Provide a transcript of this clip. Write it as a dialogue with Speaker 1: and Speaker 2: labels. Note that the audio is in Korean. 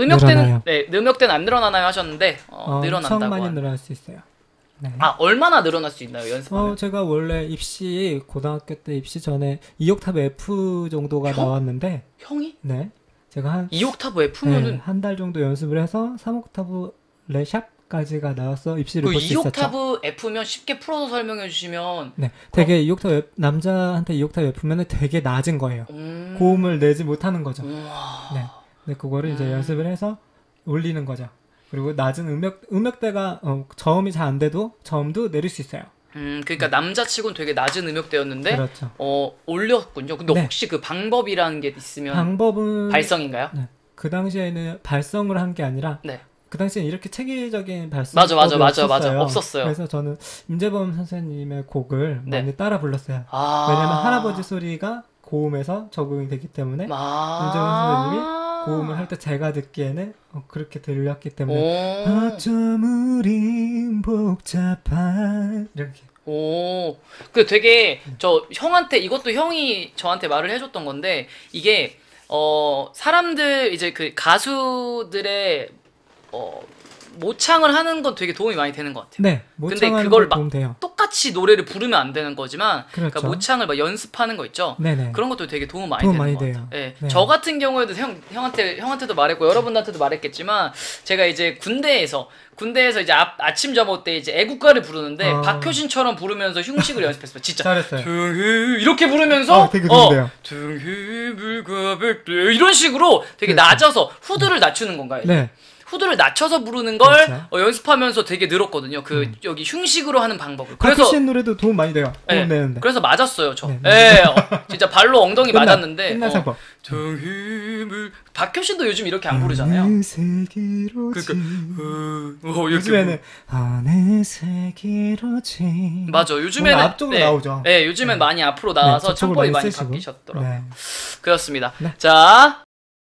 Speaker 1: 음역대는. 네 음역대는 안 늘어나나요 하셨는데 어,
Speaker 2: 어,
Speaker 1: 늘어난다고.
Speaker 2: 많이. 늘어날 수 있어요. 네.
Speaker 1: 아 얼마나 늘어날 수 있나요 연습하면?
Speaker 2: 어, 제가 원래 입시 고등학교 때 입시 전에 2옥타브 F 정도가
Speaker 1: 형?
Speaker 2: 나왔는데,
Speaker 1: 형이
Speaker 2: 네, 제가 한
Speaker 1: 2옥타브 F면은
Speaker 2: 네, 한달 정도 연습을 해서 3옥타브 레샵 까지가 나와서 입시를 그볼수 있었죠.
Speaker 1: 2옥타브 F면 쉽게 풀어서 설명해 주시면
Speaker 2: 네, 되게 2옥타브 F, 남자한테 2옥타브 F면은 되게 낮은 거예요.
Speaker 1: 음...
Speaker 2: 고음을 내지 못하는 거죠.
Speaker 1: 우와.
Speaker 2: 네. 근데 그거를 이제
Speaker 1: 음.
Speaker 2: 연습을 해서 올리는 거죠. 그리고 낮은 음역 음역대가 어, 저음이 잘 안 돼도 저음도 내릴 수 있어요.
Speaker 1: 음 그러니까 남자치고는 되게 낮은 음역대였는데
Speaker 2: 그렇죠.
Speaker 1: 어 올렸군요. 근데
Speaker 2: 네.
Speaker 1: 혹시 그 방법이라는 게 있으면
Speaker 2: 방법은
Speaker 1: 발성인가요?
Speaker 2: 그 당시에는 발성을 한 게 아니라
Speaker 1: 네.
Speaker 2: 그 당시엔 이렇게 체계적인 발성
Speaker 1: 맞아, 맞아, 맞아, 맞아. 없었어요.
Speaker 2: 그래서 저는 임재범 선생님의 곡을
Speaker 1: 네.
Speaker 2: 많이 따라 불렀어요.
Speaker 1: 아
Speaker 2: 왜냐면 할아버지 소리가 고음에서 적용이 되기 때문에
Speaker 1: 아
Speaker 2: 임재범 선생님이 고음을 할 때 제가 듣기에는 어, 그렇게 들렸기 때문에
Speaker 1: 오.
Speaker 2: 어쩜 우린 복잡한 이렇게
Speaker 1: 오, 그 되게 저 형한테 이것도 형이 저한테 말을 해줬던 건데 이게 어 사람들 이제 그 가수들의 어 모창을 하는 건 되게 도움이 많이 되는 것 같아요.
Speaker 2: 네
Speaker 1: 근데
Speaker 2: 모창하는
Speaker 1: 그걸
Speaker 2: 걸
Speaker 1: 막-
Speaker 2: 도움 돼요.
Speaker 1: 똑 같이 노래를 부르면 안 되는 거지만
Speaker 2: 그렇죠.
Speaker 1: 그러니까 모창을 막 연습하는 거 있죠.
Speaker 2: 네네.
Speaker 1: 그런 것도 되게 도움 많이
Speaker 2: 도움
Speaker 1: 되는
Speaker 2: 많이
Speaker 1: 것
Speaker 2: 돼요.
Speaker 1: 같아요. 예.
Speaker 2: 네.
Speaker 1: 저 같은 경우에도 형 형한테 형한테도 말했고 여러분들한테도 말했겠지만 제가 이제 군대에서 군대에서 이제 아, 아침 점호 때 이제 애국가를 부르는데
Speaker 2: 어.
Speaker 1: 박효신처럼 부르면서 흉식을 연습했어요. 진짜
Speaker 2: 잘했어요.
Speaker 1: 이렇게 부르면서
Speaker 2: 어, 되게
Speaker 1: 백대 이런 식으로 되게
Speaker 2: 그렇죠.
Speaker 1: 낮아서 후드를 낮추는 건가요?
Speaker 2: 네.
Speaker 1: 후드를 낮춰서 부르는 걸
Speaker 2: 그렇죠.
Speaker 1: 어, 연습하면서 되게 늘었거든요. 그
Speaker 2: 음.
Speaker 1: 여기 흉식으로 하는 방법을. 그래서
Speaker 2: 박효신 노래도 도움 많이 돼요. 내는데.
Speaker 1: 그래서 맞았어요, 저.
Speaker 2: 네,
Speaker 1: 예, 어, 진짜 발로 엉덩이
Speaker 2: 끝나-
Speaker 1: 맞았는데. 어,
Speaker 2: 상법.
Speaker 1: 등힘을 박효신도 요즘 이렇게 안 부르잖아요. 그러니까 어, 이렇게
Speaker 2: 요즘에는 어느새기로 지.
Speaker 1: 맞아. 요즘에는
Speaker 2: 앞쪽으로
Speaker 1: 네,
Speaker 2: 나오죠.
Speaker 1: 네, 요즘엔
Speaker 2: 네.
Speaker 1: 많이 앞으로 나와서
Speaker 2: 저쪽으로
Speaker 1: 창법이 많이
Speaker 2: 쓰시고.
Speaker 1: 바뀌셨더라고요.
Speaker 2: 네.
Speaker 1: 그렇습니다.
Speaker 2: 네.
Speaker 1: 자,